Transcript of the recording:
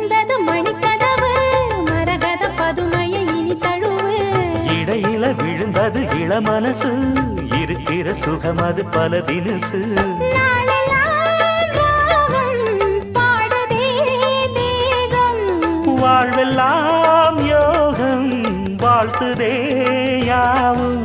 வந்தது மணிக்கதவு மரகத பதுமையை இனி தழுவு. இடையில விழுந்தது இளமனசு இருக்கிற சுகம் அது பல தினசு. வாழ்வெல்லாம் யோகம் வாழ்த்துதே யாவும்.